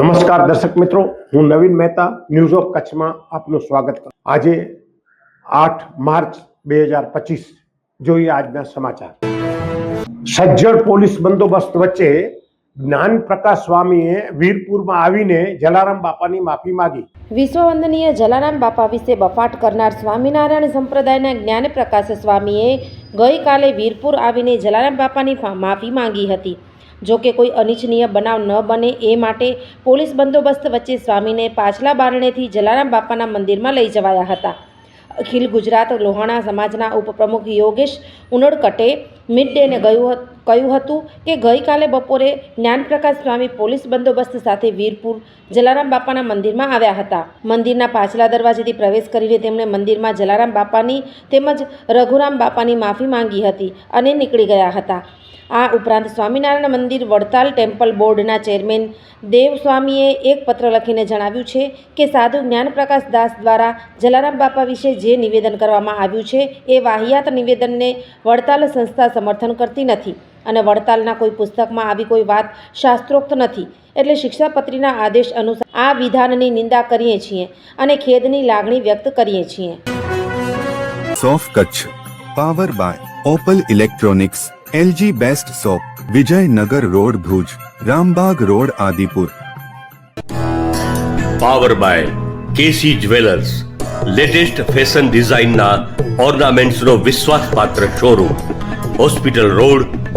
નમસ્કાર દર્શક મિત્રો, હું નવીન મહેતા ન્યૂઝ ઓફ કચ્છમાં આપનું સ્વાગત કરું. આજે આઠ માર્ચ બે હજાર પચીસ, જોઈએ આજના સમાચાર. સજ્જડ પોલીસ બંદોબસ્ત વચ્ચે જ્ઞાન પ્રકાશ સ્વામીએ વીરપુરમાં આવીને જલારામ બાપાની માફી માગી. વિશ્વવંદનીય જલારામ બાપા વિશે બફાટ કરનાર સ્વામિનારાયણ સંપ્રદાયના જ્ઞાન પ્રકાશ સ્વામીએ ગઈકાલે વીરપુર આવીને જલારામ બાપાની માફી માંગી હતી. જો કે કોઈ અનિચ્છનીય બનાવ ન બને એ માટે પોલીસ બંદોબસ્ત વચ્ચે સ્વામીને પાછલા બારણેથી જલારામ બાપાના મંદિરમાં લઈ જવાયા હતા. અખિલ ગુજરાત લોહાણા સમાજના ઉપપ્રમુખ યોગેશ ઉનડકટે મિડ ડેને ગયું હત- કહ્યું હતું કે ગઈકાલે બપોરે જ્ઞાનપ્રકાશ સ્વામી પોલીસ બંદોબસ્ત સાથે વીરપુર જલારામ બાપાના મંદિરમાં આવ્યા હતા. મંદિરના પાછલા દરવાજેથી પ્રવેશ કરીને તેમણે મંદિરમાં જલારામ બાપાની તેમજ રઘુરામ બાપાની માફી માંગી હતી અને નીકળી ગયા હતા. આ ઉપરાંત સ્વામિનારાયણ મંદિર વડતાલ ટેમ્પલ બોર્ડના ચેરમેન દેવ સ્વામીએ એક પત્ર લખીને જણાવ્યું છે કે સાધુ જ્ઞાનપ્રકાશ દાસ દ્વારા જલારામ બાપા વિશે જે નિવેદન કરવામાં આવ્યું છે એ વાહિયાત નિવેદનને વડતાલ સંસ્થા સમર્થન કરતી નથી. અને વડતાલના કોઈ પુસ્તકમાં આવી કોઈ વાત શાસ્ત્રોક્ત નથી. એટલે શિક્ષાપત્રીના આદેશ અનુસાર આ વિધાનની નિંદા કરીએ છીએ અને ખેદની લાગણી વ્યક્ત કરીએ છીએ. સોફ Kutch. Power by Opal electronics LG best shop Vijaynagar road Bhuj Rambagh road Adipur. Power by KC jewellers latest fashion ડિઝાઇનના ઓર્નામેન્ટ્સનો વિશ્વાસપાત્ર શોરૂમ હોસ્પિટલ રોડ